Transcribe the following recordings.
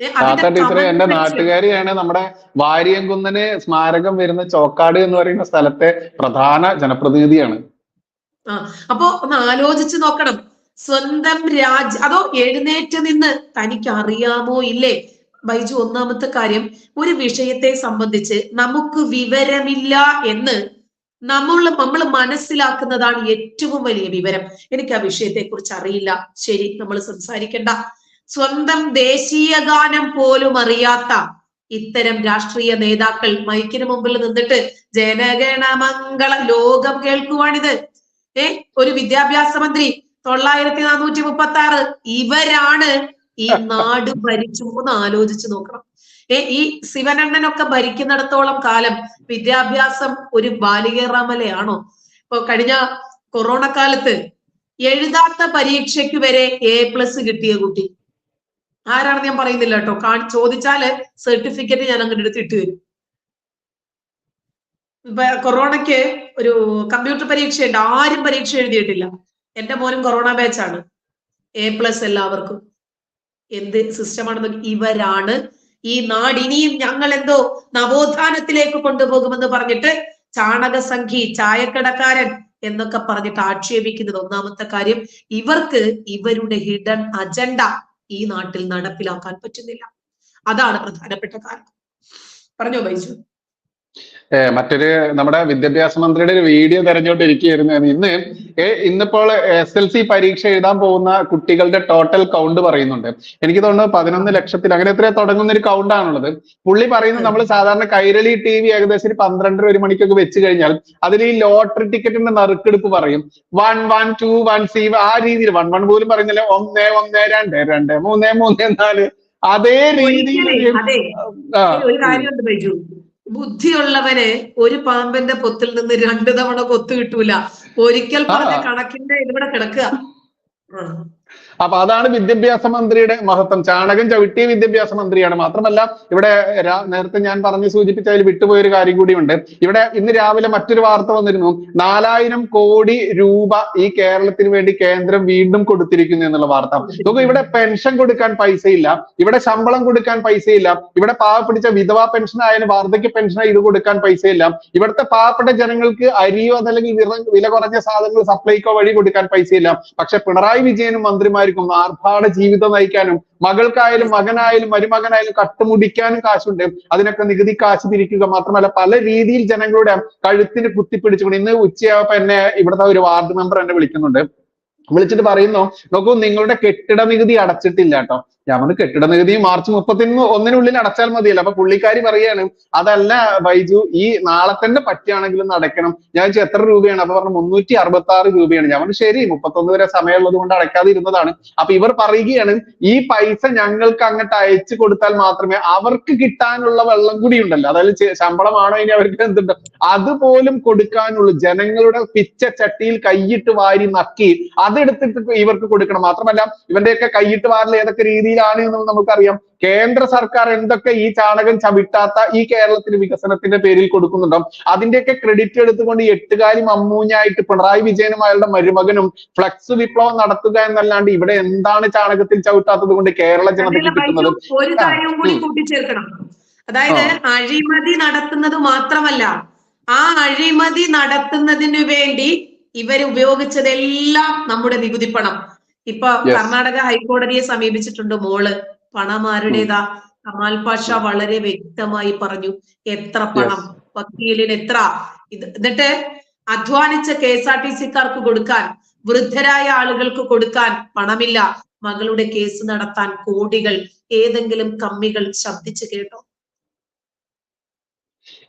ടീച്ചറെ എന്റെ നാട്ടുകാരിയാണ് നമ്മുടെ വാരിയംകുന്നന് സ്മാരകം വരുന്ന ചോക്കാട് എന്ന് പറയുന്ന സ്ഥലത്തെ പ്രധാന ജനപ്രതിനിധിയാണ്. ആ അപ്പോ ഒന്ന് ആലോചിച്ച് നോക്കണം. സ്വന്തം രാജ്യ അതോ എഴുന്നേറ്റ് നിന്ന് തനിക്ക് അറിയാമോ ഇല്ലേ? ബൈജു ഒന്നാമത്തെ കാര്യം ഒരു വിഷയത്തെ സംബന്ധിച്ച് നമുക്ക് വിവരമില്ല എന്ന് നമ്മൾ നമ്മൾ മനസ്സിലാക്കുന്നതാണ് ഏറ്റവും വലിയ വിവരം. എനിക്ക് ആ വിഷയത്തെ കുറിച്ച് അറിയില്ല. ശരി നമ്മൾ സംസാരിക്കണ്ട. സ്വന്തം ദേശീയ ഗാനം പോലും അറിയാത്ത ഇത്തരം രാഷ്ട്രീയ നേതാക്കൾ മൈക്കിന് മുമ്പിൽ നിന്നിട്ട് ജനഗണമംഗള ലോകം കേൾക്കുവാണിത്. ഏ ഒരു വിദ്യാഭ്യാസ മന്ത്രി തൊള്ളായിരത്തി നാനൂറ്റി മുപ്പത്തി ആറ് ഇവരാണ് ഈ നാട് ഭരിച്ചു എന്ന് ആലോചിച്ച് നോക്കണം. ഏ ഈ ശിവനണ്ണനൊക്കെ ഭരിക്കുന്നിടത്തോളം കാലം വിദ്യാഭ്യാസം ഒരു ബാലികേറാമലയാണോ? ഇപ്പൊ കഴിഞ്ഞ കൊറോണ കാലത്ത് എഴുതാത്ത പരീക്ഷയ്ക്ക് വരെ എ പ്ലസ് കിട്ടിയ കുട്ടി. ആരാണെന്ന് ഞാൻ പറയുന്നില്ല കേട്ടോ. ചോദിച്ചാൽ സർട്ടിഫിക്കറ്റ് ഞാൻ അങ്ങോട്ട് എടുത്ത് ഇട്ട് തരും. കൊറോണയ്ക്ക് ഒരു കമ്പ്യൂട്ടർ പരീക്ഷയുണ്ട്. ആരും പരീക്ഷ എഴുതിയിട്ടില്ല. എന്റെ മോനും കൊറോണ ബാച്ചാണ് എ പ്ലസ് എല്ലാവർക്കും. എന്ത് സിസ്റ്റമാണെന്ന് ഇവരാണ്. ഈ നാട് ഇനിയും ഞങ്ങൾ എന്തോ നവോത്ഥാനത്തിലേക്ക് കൊണ്ടുപോകുമെന്ന് പറഞ്ഞിട്ട് ചാണകസംഖി ചായക്കടക്കാരൻ എന്നൊക്കെ പറഞ്ഞിട്ട് ആക്ഷേപിക്കുന്നത് ഒന്നാമത്തെ കാര്യം ഇവർക്ക് ഇവരുടെ ഹിഡൻ അജണ്ട ഈ നാട്ടിൽ നടപ്പിലാക്കാൻ പറ്റുന്നില്ല. അതാണ് പ്രധാനപ്പെട്ട കാരണം. പറഞ്ഞോ ബൈജു? മറ്റൊരു നമ്മുടെ വിദ്യാഭ്യാസ മന്ത്രിയുടെ ഒരു വീഡിയോ തെരഞ്ഞുകൊണ്ടിരിക്കുകയായിരുന്നു. ഇന്ന് ഇന്നിപ്പോൾ എസ് എൽ സി പരീക്ഷ എഴുതാൻ പോകുന്ന കുട്ടികളുടെ ടോട്ടൽ കൗണ്ട് പറയുന്നുണ്ട്. എനിക്ക് തോന്നുന്നു പതിനൊന്ന് ലക്ഷത്തിൽ അങ്ങനെ എത്രയോ തുടങ്ങുന്ന ഒരു കൗണ്ട് ആണുള്ളത്. പുള്ളി പറയുന്നത് നമ്മൾ സാധാരണ കൈരളി ടി വി ഏകദേശം ഒരു പന്ത്രണ്ടര ഒരു മണിക്കൊക്കെ വെച്ച് കഴിഞ്ഞാൽ അതിൽ ഈ ലോട്ടറി ടിക്കറ്റിന്റെ നറുക്കെടുപ്പ് പറയും. One one two one C ആ രീതിയിൽ വൺ വൺ പോലും പറയുന്നില്ല. ഒന്ന് ഒന്ന് രണ്ട് രണ്ട് മൂന്ന് മൂന്ന് നാല്. അതേ രീതിയിൽ ഒരു കാര്യമുണ്ട് ബൈജു. ബുദ്ധിയുള്ളവന് ഒരു പാമ്പന്റെ പൊത്തിൽ നിന്ന് രണ്ടു തവണ കൊത്തു കിട്ടൂല. ഒരിക്കൽ പറഞ്ഞ കണക്കിന്റെ ഇവിടെ കിടക്കുക. അപ്പൊ അതാണ് വിദ്യാഭ്യാസ മന്ത്രിയുടെ മഹത്വം. ചാണകം ചവിട്ടിയ വിദ്യാഭ്യാസ മന്ത്രിയാണ്. മാത്രമല്ല ഇവിടെ നേരത്തെ ഞാൻ പറഞ്ഞു സൂചിപ്പിച്ചതിൽ വിട്ടുപോയ ഒരു കാര്യം കൂടിയുണ്ട്. ഇവിടെ ഇന്ന് രാവിലെ മറ്റൊരു വാർത്ത വന്നിരുന്നു. നാലായിരം കോടി രൂപ ഈ കേരളത്തിന് വേണ്ടി കേന്ദ്രം വീണ്ടും കൊടുത്തിരിക്കുന്നു എന്നുള്ള വാർത്ത. നോക്കൂ ഇവിടെ പെൻഷൻ കൊടുക്കാൻ പൈസയില്ല. ഇവിടെ ശമ്പളം കൊടുക്കാൻ പൈസയില്ല. ഇവിടെ പാവപ്പിടിച്ച വിധവാ പെൻഷൻ ആയാലും വാർദ്ധക്യ പെൻഷൻ ഇത് കൊടുക്കാൻ പൈസയില്ല. ഇവിടുത്തെ പാവപ്പെട്ട ജനങ്ങൾക്ക് അരിയോ അതല്ലെങ്കിൽ വില കുറഞ്ഞ സാധനങ്ങൾ സപ്ലൈക്കോ വഴി കൊടുക്കാൻ പൈസയില്ല. പക്ഷെ പിണറായി വിജയനും മന്ത്രിമാർക്കും ആർഭാട ജീവിതം നയിക്കാനും മകൾക്കായാലും മകനായാലും മരുമകനായാലും കട്ടുമുടിക്കാനും കാശുണ്ട്. അതിനൊക്കെ നികുതി കാശ് തിരിക്കുക മാത്രമല്ല പല രീതിയിൽ ജനങ്ങളുടെ കഴുത്തിന് കുത്തിപ്പിടിച്ചുകൊണ്ട് ഇന്ന് ഉച്ചയായപ്പോ എന്നെ ഇവിടുത്തെ ഒരു വാർഡ് മെമ്പർ എന്നെ വിളിക്കുന്നുണ്ട്. വിളിച്ചിട്ട് പറയുന്നു നോക്കൂ നിങ്ങളുടെ കെട്ടിട നികുതി അടച്ചിട്ടില്ല കേട്ടോ. ഞാൻ കെട്ടിട നികുതി മാർച്ച് മുപ്പത്തിന് ഒന്നിനുള്ളിൽ അടച്ചാൽ മതിയല്ലോ. അപ്പൊ പുള്ളിക്കാരി പറയാണ് അതല്ല ബൈജു ഈ നാളെ തന്നെ പറ്റുകയാണെങ്കിലും അടയ്ക്കണം. ഞാൻ വെച്ചാൽ എത്ര രൂപയാണ്? അപ്പൊ പറഞ്ഞു മുന്നൂറ്റി അറുപത്തി ആറ് രൂപയാണ്. ഞാൻ പറഞ്ഞു ശരി മുപ്പത്തൊന്ന് വരെ സമയമുള്ളത് കൊണ്ട് അടയ്ക്കാതെ ഇരുന്നതാണ്. അപ്പൊ ഇവർ പറയുകയാണ് ഈ പൈസ ഞങ്ങൾക്ക് അങ്ങോട്ട് അയച്ചു കൊടുത്താൽ മാത്രമേ അവർക്ക് കിട്ടാനുള്ള വെള്ളം കൂടി ഉണ്ടല്ലോ. അതായത് ശമ്പളമാണോ ഇനി അവർക്ക് എന്തുണ്ട്? അതുപോലും കൊടുക്കാനുള്ള. ജനങ്ങളുടെ പിച്ച ചട്ടിയിൽ കൈയിട്ട് വാരി നക്കി അതെടുത്തിട്ട് ഇവർക്ക് കൊടുക്കണം. മാത്രമല്ല ഇവന്റെയൊക്കെ കൈയിട്ട് വാരൽ ഏതൊക്കെ രീതിയിലാണ് എന്ന് നമുക്കറിയാം. കേന്ദ്ര സർക്കാർ എന്തൊക്കെ ഈ ചാണകം ചവിട്ടാത്ത ഈ കേരളത്തിന് വികസനത്തിന്റെ പേരിൽ കൊടുക്കുന്നുണ്ടോ? അതിന്റെയൊക്കെ ക്രെഡിറ്റ് എടുത്തുകൊണ്ട് എട്ടുകാലി മമ്മൂഞ്ഞായിട്ട് പിണറായി വിജയനും അയാളുടെ മരുമകനും ഫ്ലക്സ് വിപ്ലവം നടത്തുക എന്നല്ലാണ്ട് ഇവിടെ എന്താണ് ചാണകത്തിൽ ചവിട്ടാത്തത് കൊണ്ട് കേരള ജനതയ്ക്ക് കിട്ടുന്നത്? ഒരു കൂടി. കൂട്ടിച്ചേർക്കണം. അതായത് അഴിമതി നടത്തുന്നത് മാത്രമല്ല ആ അഴിമതി നടത്തുന്നതിനു വേണ്ടി ഇവർ ഉപയോഗിച്ചതെല്ലാം നമ്മുടെ നികുതി പണം. ഇപ്പൊ കർണാടക ഹൈക്കോടതിയെ സമീപിച്ചിട്ടുണ്ട് മോൾ. പണമാരുടേതാ. കമാൽ പാഷ വളരെ വ്യക്തമായി പറഞ്ഞു. എത്ര പണം? വക്കീലിന് എത്ര? ഇത് എന്നിട്ട് അധ്വാനിച്ച കെ എസ് ആർ ടി സിക്കാർക്ക് കൊടുക്കാൻ വൃദ്ധരായ ആളുകൾക്ക് കൊടുക്കാൻ പണമില്ല. മകളുടെ കേസ് നടത്താൻ കോടികൾ ഏതെങ്കിലും കമ്മികൾ ശബ്ദിച്ചു കേട്ടോ.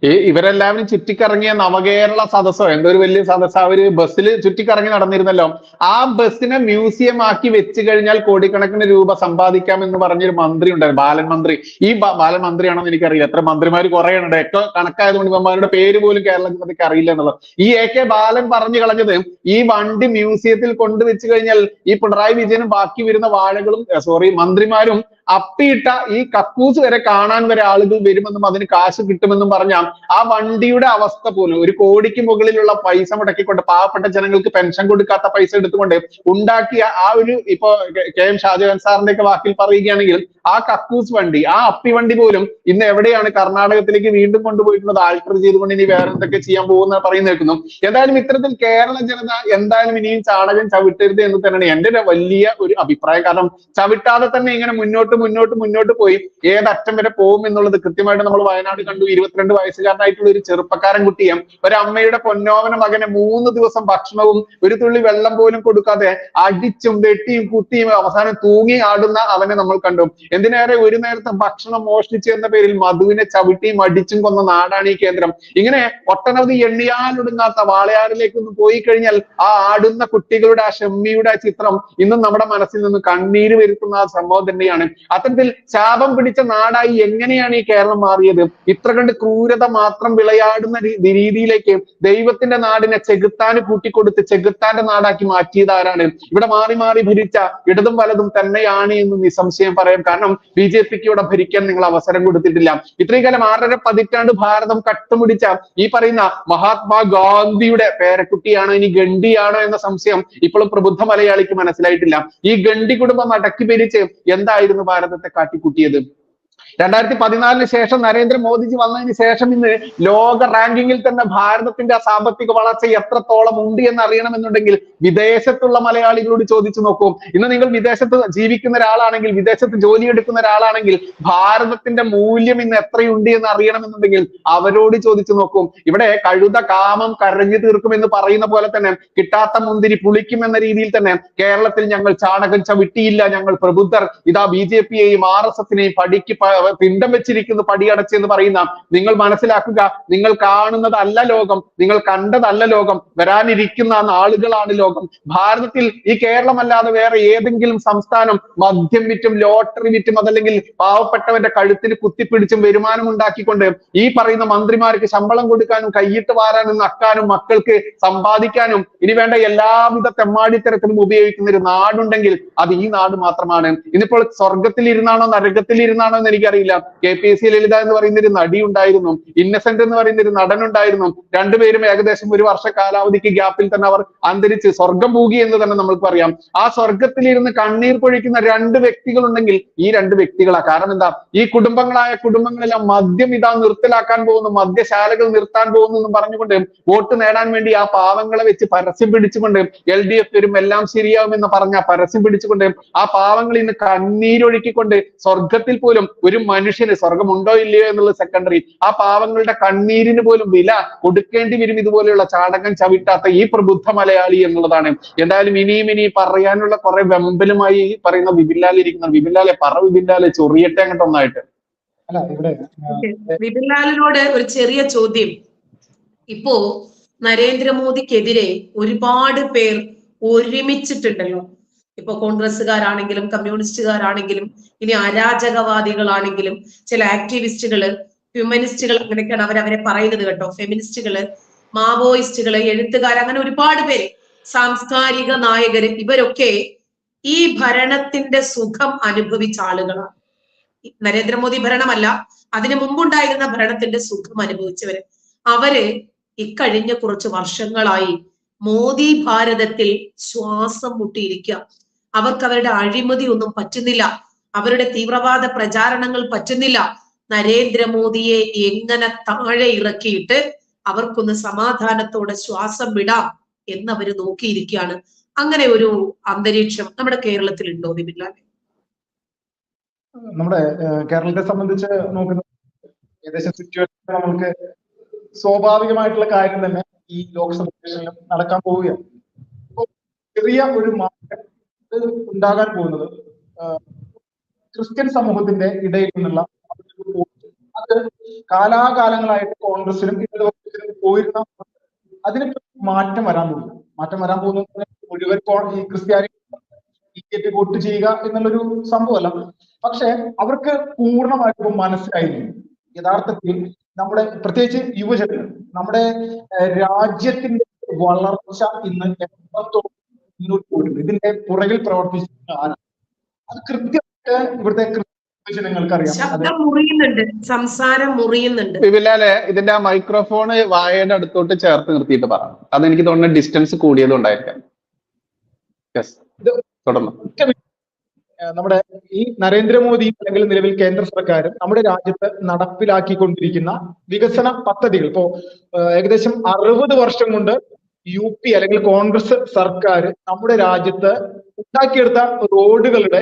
ഈ ഇവരെല്ലാവരും ചുറ്റിക്കറങ്ങിയ നവകേരള സദസ്സോ എന്തോ ഒരു വലിയ സദസ്സ് അവർ ബസ്സിൽ ചുറ്റിക്കറങ്ങി നടന്നിരുന്നല്ലോ. ആ ബസ്സിനെ മ്യൂസിയം ആക്കി വെച്ച് കഴിഞ്ഞാൽ കോടിക്കണക്കിന് രൂപ സമ്പാദിക്കാം എന്ന് പറഞ്ഞൊരു മന്ത്രി ഉണ്ടായിരുന്നു ബാലൻ മന്ത്രി. ഈ ബാലൻ മന്ത്രിയാണെന്ന് എനിക്കറിയില്ല. എത്ര മന്ത്രിമാർ കുറെ ഉണ്ട് ഒക്കെ കണക്കായതുകൊണ്ട് ഇവന്മാരുടെ പേര് പോലും കേരളത്തിനൊക്കെ അറിയില്ല എന്നുള്ളത്. ഈ എ കെ ബാലൻ പറഞ്ഞു കളഞ്ഞത് ഈ വണ്ടി മ്യൂസിയത്തിൽ കൊണ്ടുവച്ച് കഴിഞ്ഞാൽ ഈ പിണറായി വിജയനും ബാക്കി വരുന്ന വാഴകളും സോറി മന്ത്രിമാരും അപ്പിയിട്ട ഈ കക്കൂസ് വരെ കാണാൻ വരെ ആളുകൾ വരുമെന്നും അതിന് കാശ് കിട്ടുമെന്നും പറഞ്ഞ ആ വണ്ടിയുടെ അവസ്ഥ പോലും ഒരു കോടിക്ക് മുകളിലുള്ള പൈസ മുടക്കിക്കൊണ്ട് പാവപ്പെട്ട ജനങ്ങൾക്ക് പെൻഷൻ കൊടുക്കാത്ത പൈസ എടുത്തുകൊണ്ട് ഉണ്ടാക്കിയ ആ ഒരു ഇപ്പോ കെ- എം ഷാജഹാൻ സാറിന്റെ ഒക്കെ വാക്കിൽ പറയുകയാണെങ്കിൽ ആ കക്കൂസ് വണ്ടി ആ അപ്പി വണ്ടി പോലും ഇന്ന് എവിടെയാണ് കർണാടകത്തിലേക്ക് വീണ്ടും കൊണ്ടുപോയിട്ടുള്ളത്? ആൾട്ടർ ചെയ്തുകൊണ്ട് ഇനി വേറെ എന്തൊക്കെ ചെയ്യാൻ പോകുന്ന പറയുന്ന കേൾക്കുന്നു. എന്തായാലും ഇത്തരത്തിൽ കേരള ജനത എന്തായാലും ഇനിയും ചാണകം ചവിട്ടരുത് എന്ന് തന്നെയാണ് എന്റെ ഒരു വലിയ ഒരു അഭിപ്രായം. കാരണം ചവിട്ടാതെ തന്നെ ഇങ്ങനെ മുന്നോട്ട് മുന്നോട്ട് മുന്നോട്ട് പോയി ഏതറ്റം വരെ പോകും എന്നുള്ളത് കൃത്യമായിട്ട് നമ്മൾ വയനാട് കണ്ടു. ഇരുപത്തിരണ്ട് വയസ്സുകാരനായിട്ടുള്ള ഒരു ചെറുപ്പക്കാരൻ കുട്ടിയെ അമ്മയുടെ പൊന്നോവന മകനെ മൂന്ന് ദിവസം ഭക്ഷണവും ഒരു തുള്ളി വെള്ളം പോലും കൊടുക്കാതെ അടിച്ചും വെട്ടിയും കുത്തിയും അവസാനം തൂങ്ങി ആടുന്ന അവനെ നമ്മൾ കണ്ടു. എന്തിനേറെ ഒരു നേരത്തെ ഭക്ഷണം മോഷ്ടിച്ചു എന്ന പേരിൽ മധുവിനെ ചവിട്ടിയും അടിച്ചും കൊന്ന നാടാണ് ഈ കേന്ദ്രം. ഇങ്ങനെ ഒട്ടനവധി എണ്ണിയാലൊടുങ്ങാത്ത വാളയാറിലേക്ക് ഒന്ന് പോയി കഴിഞ്ഞാൽ ആ ആടുന്ന കുട്ടികളുടെ ആ ഷമ്മിയുടെ ആ ചിത്രം ഇന്നും നമ്മുടെ മനസ്സിൽ നിന്ന് കണ്ണീര് വരുത്തുന്ന ആ സംഭവം തന്നെയാണ്. അത്തരത്തിൽ ശാപം പിടിച്ച നാടായി എങ്ങനെയാണ് ഈ കേരളം മാറിയത്? ഇത്ര കണ്ട് ക്രൂരത മാത്രം വിളയാടുന്ന രീതിയിലേക്ക് ദൈവത്തിന്റെ നാടിനെ ചെകുത്താന് കൂട്ടിക്കൊടുത്ത് ചെകുത്താന്റെ നാടാക്കി മാറ്റിയത് ആരാണ്? ഇവിടെ മാറി മാറി ഭരിച്ച ഇടതും വലതും തന്നെയാണ് എന്ന് നിസംശയം പറയാം. കാരണം ബി ജെ പിക്ക് ഇവിടെ ഭരിക്കാൻ നിങ്ങൾ അവസരം കൊടുത്തിട്ടില്ല. ഇത്രയും കാലം ആറര പതിറ്റാണ്ട് ഭാരതം കട്ടുമുടിച്ച ഈ പറയുന്ന മഹാത്മാ ഗാന്ധിയുടെ പേരക്കുട്ടിയാണോ ഇനി ഗണ്ഡിയാണോ എന്ന സംശയം ഇപ്പോഴും പ്രബുദ്ധ മലയാളിക്ക് മനസ്സിലായിട്ടില്ല. ഈ ഗണ്ഡി കുടുംബം അടക്കി ഭരിച്ച് എന്തായിരുന്നു ഭാരതത്തെ കാട്ടിക്കൂട്ടിയത്? രണ്ടായിരത്തി പതിനാലിന് ശേഷം നരേന്ദ്രമോദിജി വന്നതിന് ശേഷം ഇന്ന് ലോക റാങ്കിങ്ങിൽ തന്നെ ഭാരതത്തിന്റെ ആ സാമ്പത്തിക വളർച്ച എത്രത്തോളം ഉണ്ട് എന്ന് അറിയണമെന്നുണ്ടെങ്കിൽ വിദേശത്തുള്ള മലയാളികളോട് ചോദിച്ചു നോക്കൂ. ഇന്ന് നിങ്ങൾ വിദേശത്ത് ജീവിക്കുന്ന ഒരാളാണെങ്കിൽ വിദേശത്ത് ജോലി എടുക്കുന്ന ഒരാളാണെങ്കിൽ ഭാരതത്തിന്റെ മൂല്യം ഇന്ന് എത്രയുണ്ട് എന്ന് അറിയണമെന്നുണ്ടെങ്കിൽ അവരോട് ചോദിച്ചു നോക്കും. ഇവിടെ കഴുത കാമം കരഞ്ഞു തീർക്കും എന്ന് പറയുന്ന പോലെ തന്നെ കിട്ടാത്ത മുന്തിരി പുളിക്കും എന്ന രീതിയിൽ തന്നെ കേരളത്തിൽ ഞങ്ങൾ ചാണകം ചവിട്ടിയില്ല. ഞങ്ങൾ പ്രബുദ്ധർ. ഇതാ ബി ജെ പിയെയും ആർ എസ് എസിനെയും പടിക്ക് പ- പിണ്ടം വെച്ചിരിക്കുന്നു പടിയടച്ച് എന്ന് പറയുന്ന നിങ്ങൾ മനസ്സിലാക്കുക നിങ്ങൾ കാണുന്നതല്ല ലോകം നിങ്ങൾ കണ്ടതല്ല ലോകം വരാനിരിക്കുന്ന നാളുകളാണ് ലോകം. ഭാരതത്തിൽ ഈ കേരളമല്ലാതെ വേറെ ഏതെങ്കിലും സംസ്ഥാനം മദ്യം വിറ്റും ലോട്ടറി വിറ്റും അതല്ലെങ്കിൽ പാവപ്പെട്ടവന്റെ കഴുത്തിന് കുത്തിപ്പിടിച്ചും വരുമാനം ഉണ്ടാക്കിക്കൊണ്ട് ഈ പറയുന്ന മന്ത്രിമാർക്ക് ശമ്പളം കൊടുക്കാനും കൈയിട്ട് വാരാനും നക്കാനും മക്കൾക്ക് സമ്പാദിക്കാനും ഇനി വേണ്ട എല്ലാവിധ തെമ്മാടിത്തരത്തിലും ഉപയോഗിക്കുന്ന ഒരു നാടുണ്ടെങ്കിൽ അത് ഈ നാട് മാത്രമാണ്. ഇന്നിപ്പോൾ സ്വർഗത്തിൽ ഇരുന്നാണോ നരകത്തിൽ ഇരുന്നാണോ എന്ന് എനിക്കറിയില്ല. K P S C Lalitha എന്ന് പറയുന്ന ഒരു നടി ഉണ്ടായിരുന്നു. ഇന്നസെന്റ് എന്ന് പറയുന്ന ഒരു നടൻ ഉണ്ടായിരുന്നു രണ്ടുപേരും ഏകദേശം ഒരു വർഷ കാലാവധിക്ക് ഗ്യാപ്പിൽ തന്നെ അവർ അന്തരിച്ച് സ്വർഗം പൂകി എന്ന് തന്നെ നമുക്ക് പറയാം. ആ സ്വർഗത്തിൽ ഇരുന്ന് കണ്ണീർ പൊഴിക്കുന്ന രണ്ട് വ്യക്തികൾ ഉണ്ടെങ്കിൽ ഈ രണ്ട് വ്യക്തികളാ. കാരണം എന്താ? ഈ കുടുംബങ്ങളായ കുടുംബങ്ങളെല്ലാം മദ്യം ഇതാ നിർത്തലാക്കാൻ പോകുന്നു. മദ്യശാലകൾ നിർത്താൻ പോകുന്നു എന്ന് പറഞ്ഞുകൊണ്ട് വോട്ട് നേടാൻ വേണ്ടി ആ പാവങ്ങളെ വെച്ച് പരസ്യം പിടിച്ചുകൊണ്ട് എൽ ഡി എഫ് വരും എല്ലാം ശരിയാവുമെന്ന് പറഞ്ഞ പരസ്യം പിടിച്ചുകൊണ്ട് ആ പാവങ്ങൾ ഇന്ന് കണ്ണീരൊഴുക്കിക്കൊണ്ട് സ്വർഗത്തിൽ പോലും ഒരു മനുഷ്യന് സ്വർഗമുണ്ടോ ഇല്ലയോ എന്നുള്ള സെക്കൻഡറി ആ പാവങ്ങളുടെ കണ്ണീരിന് പോലും വില കൊടുക്കേണ്ടി വരും ഇതുപോലെയുള്ള ചാടകം ചവിട്ടാത്ത ഈ പ്രബുദ്ധ മലയാളി എന്നുള്ളതാണ്. എന്തായാലും ഇനിയും ഇനി പറയാനുള്ള കുറെ വെമ്പലുമായി ഈ പറയുന്ന വിപിൻലാൽ ഇരിക്കുന്ന വിപിൻലാലെ പറ വിപിൻലാലെ ചൊറിയട്ടെ അങ്ങോട്ട് ഒന്നായിട്ട്. അല്ല ഇവിടെ വിപിൻലാലിനോട് ഒരു ചെറിയ ചോദ്യം. ഇപ്പോ നരേന്ദ്രമോദിക്കെതിരെ ഒരുപാട് പേർ ഒരുമിച്ചിട്ടുണ്ടല്ലോ. ഇപ്പൊ കോൺഗ്രസ്സുകാരാണെങ്കിലും കമ്മ്യൂണിസ്റ്റുകാരാണെങ്കിലും ഇനി അരാജകവാദികളാണെങ്കിലും ചില ആക്ടിവിസ്റ്റുകൾ ഹ്യൂമനിസ്റ്റുകൾ അങ്ങനെയൊക്കെയാണ് അവരെ പറയുന്നത് കേട്ടോ. ഫെമിനിസ്റ്റുകൾ മാവോയിസ്റ്റുകൾ എഴുത്തുകാർ അങ്ങനെ ഒരുപാട് പേര് സാംസ്കാരിക നായകര് ഇവരൊക്കെ ഈ ഭരണത്തിന്റെ സുഖം അനുഭവിച്ച ആളുകളാണ്. നരേന്ദ്രമോദി ഭരണമല്ല അതിനു മുമ്പുണ്ടായിരുന്ന ഭരണത്തിന്റെ സുഖം അനുഭവിച്ചവര്. അവർ ഇക്കഴിഞ്ഞ കുറച്ച് വർഷങ്ങളായി മോദി ഭാരതത്തിൽ ശ്വാസം മുട്ടിയിരിക്കുക അവർക്ക് അവരുടെ അഴിമതി ഒന്നും പറ്റുന്നില്ല. അവരുടെ തീവ്രവാദ പ്രചാരണങ്ങൾ പറ്റുന്നില്ല. നരേന്ദ്രമോദിയെ എങ്ങനെ താഴെ ഇറക്കിയിട്ട് അവർക്കൊന്ന് സമാധാനത്തോടെ ശ്വാസം വിടാം എന്നവര് നോക്കിയിരിക്കുകയാണ്. അങ്ങനെ ഒരു അന്തരീക്ഷം നമ്മുടെ കേരളത്തിൽ ഉണ്ടോ നിമില്ലാതെ നമ്മുടെ കേരളത്തെ സംബന്ധിച്ച് നോക്കുന്ന ഏകദേശം സിറ്റുവേഷൻ നമുക്ക് സ്വാഭാവികമായിട്ടുള്ള കാര്യം തന്നെ ഈ ലോക്സഭ നടക്കാൻ പോവുകയാണ്. ചെറിയ ഒരു മാറ്റം ഉണ്ടാകാൻ പോകുന്നത്. ക്രിസ്ത്യൻ സമൂഹത്തിന്റെ ഇടയിൽ നിന്നുള്ള അത് കാലാകാലങ്ങളായിട്ട് കോൺഗ്രസിനും ഇടതുപക്ഷത്തിനും പോയിരുന്ന അതിന് മാറ്റം വരാൻ പോകുന്നു. മാറ്റം വരാൻ പോകുന്നത് മുഴുവൻ ഈ ക്രിസ്ത്യാനി ബി ജെ പി വോട്ട് ചെയ്യുക എന്നുള്ളൊരു സംഭവമല്ല. പക്ഷെ അവർക്ക് പൂർണമായിട്ടും മനസ്സിലായിരുന്നു യഥാർത്ഥത്തിൽ നമ്മുടെ പ്രത്യേകിച്ച് യുവജനങ്ങൾ നമ്മുടെ രാജ്യത്തിന്റെ വളർച്ച ഇന്ന് എത്രത്തോളം മുന്നോട്ട് പോയിട്ടുണ്ട് ഇതിന്റെ പുറകിൽ പ്രവർത്തിച്ചിരുന്ന ആരാണ് അത് കൃത്യമായിട്ട് ഇവിടുത്തെ ക്രിസ്ത്യൻ അറിയാം ശബ്ദം മുറിയുന്നുണ്ട് സംസാരം മുറിയുന്നുണ്ട്. ഇതിന്റെ ആ മൈക്രോഫോണ് വായയുടെ അടുത്തോട്ട് ചേർത്ത് നിർത്തിയിട്ട് പറ. അതെനിക്ക് തോന്നുന്ന ഡിസ്റ്റൻസ് കൂടിയത് ഉണ്ടായിരിക്കാം. തുടർന്നു. നമ്മുടെ ഈ നരേന്ദ്രമോദി അല്ലെങ്കിൽ നിലവിൽ കേന്ദ്ര സർക്കാരും നമ്മുടെ രാജ്യത്ത് നടപ്പിലാക്കിക്കൊണ്ടിരിക്കുന്ന വികസന പദ്ധതികൾ. ഇപ്പോ ഏകദേശം അറുപത് വർഷം കൊണ്ട് യു പി അല്ലെങ്കിൽ കോൺഗ്രസ് സർക്കാർ നമ്മുടെ രാജ്യത്ത് ഉണ്ടാക്കിയെടുത്ത റോഡുകളുടെ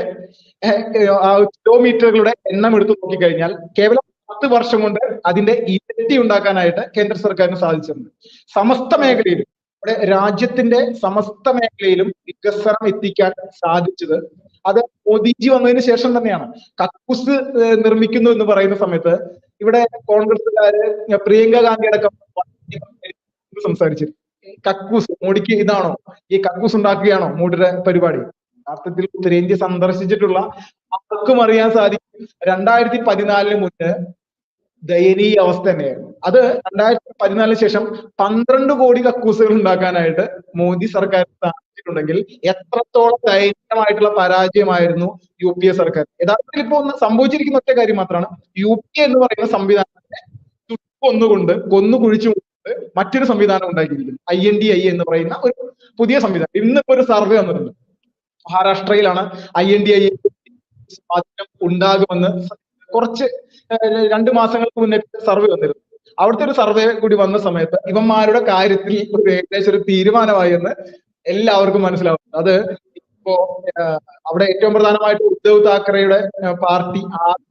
കിലോമീറ്ററുകളുടെ എണ്ണം എടുത്തു നോക്കിക്കഴിഞ്ഞാൽ കേവലം പത്ത് വർഷം കൊണ്ട് അതിന്റെ ഇരട്ടി ഉണ്ടാക്കാനായിട്ട് കേന്ദ്ര സർക്കാരിന് സാധിച്ചിട്ടുണ്ട്. സമസ്ത മേഖലയിലും നമ്മുടെ രാജ്യത്തിന്റെ സമസ്ത മേഖലയിലും വികസനം എത്തിക്കാൻ സാധിച്ചത് അത് മോദിജി വന്നതിന് ശേഷം തന്നെയാണ്. കക്കൂസ് നിർമ്മിക്കുന്നു എന്ന് പറയുന്ന സമയത്ത് ഇവിടെ കോൺഗ്രസുകാര് പ്രിയങ്ക ഗാന്ധി അടക്കം സംസാരിച്ചിരുന്നു. കക്കൂസ് മോഡിക്ക് ഇതാണോ? ഈ കക്കൂസ് ഉണ്ടാക്കുകയാണോ മോഡിയുടെ പരിപാടി? യഥാർത്ഥത്തിൽ ഉത്തരേന്ത്യ സന്ദർശിച്ചിട്ടുള്ള ആർക്കും അറിയാൻ സാധിക്കും. രണ്ടായിരത്തി പതിനാലിന് മുന്നേ ദയനീയ അവസ്ഥ തന്നെയായിരുന്നു. അത് രണ്ടായിരത്തി പതിനാലിന് ശേഷം പന്ത്രണ്ട് കോടി കക്കൂസുകൾ ഉണ്ടാക്കാനായിട്ട് മോദി സർക്കാർ സാധിച്ചിട്ടുണ്ടെങ്കിൽ എത്രത്തോളം ദയനീയമായിട്ടുള്ള പരാജയമായിരുന്നു യു പി എ സർക്കാർ. യഥാർത്ഥത്തിൽ ഇപ്പൊ ഒന്ന് സംഭവിച്ചിരിക്കുന്ന ഒറ്റ കാര്യം മാത്രമാണ്. യു പി എന്ന് പറയുന്ന സംവിധാനത്തെ കൊന്നുകൊണ്ട് കൊന്നു കുഴിച്ചു മറ്റൊരു സംവിധാനം ഉണ്ടാക്കിയിരിക്കുന്നു ഐ എൻ ഡി ഐ എന്ന് പറയുന്ന ഒരു പുതിയ സംവിധാനം. ഇന്നിപ്പോ ഒരു സർവേ വന്നിട്ടുണ്ട്. മഹാരാഷ്ട്രയിലാണ് ഐ എൻ ഡി ഐ സ്വാധീനം ഉണ്ടാകുമെന്ന് കുറച്ച് രണ്ടു മാസങ്ങൾക്ക് മുന്നേ സർവേ വന്നിരുന്നു. അവിടുത്തെ ഒരു സർവേ കൂടി വന്ന സമയത്ത് ഇവന്മാരുടെ കാര്യത്തിൽ ഒരു ഏകദേശം ഒരു തീരുമാനമായി എന്ന് എല്ലാവർക്കും മനസ്സിലാവും അത് ഇപ്പോ അവിടെ ഏറ്റവും പ്രധാനമായിട്ട് ഉദ്ധവ് താക്കറെയുടെ പാർട്ടി ആദ്യം